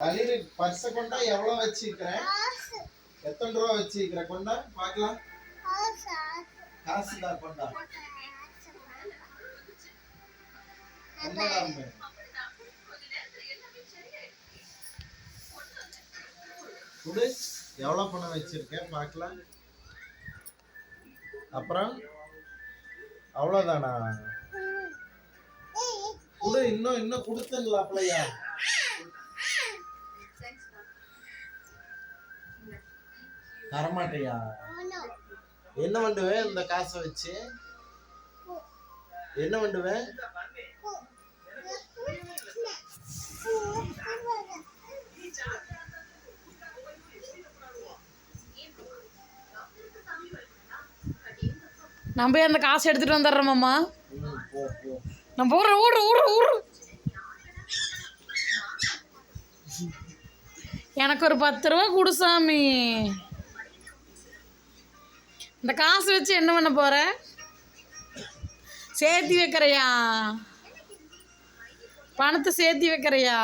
தண்ணீர் பர்ச கொண்டா எவ்வளவு வச்சிருக்கிறேன் எத்தனை ரூபா வச்சிருக்கிற கொண்டா? பார்க்கலாம். காசு தான் கொண்டா உண்மைதான் குடு. எவ்வளவு பணம் வச்சிருக்கேன் பார்க்கலாம். அப்புறம்? அவ்வளவுதானா குடு இன்னும் இன்னும் கொடுத்துங்களா பிள்ளையா தரமாட்டியா? என்ன பண்ணுவேன் இந்த காசை வச்சு? என்ன பண்ணுவேன் நான் போய் அந்த காசு எடுத்துட்டு வந்துடுறோமாம்மா ம், போ போ. நான் போடுறேன் ஓடுறேன் ஓடுறேன் ஓடுறேன் எனக்கு ஒரு பத்து ரூபா கொடு சாமி. இந்த காசு வச்சு என்ன பண்ண போற? சேர்த்தி வைக்கிறையா? பணத்தை சேர்த்தி வைக்கிறையா?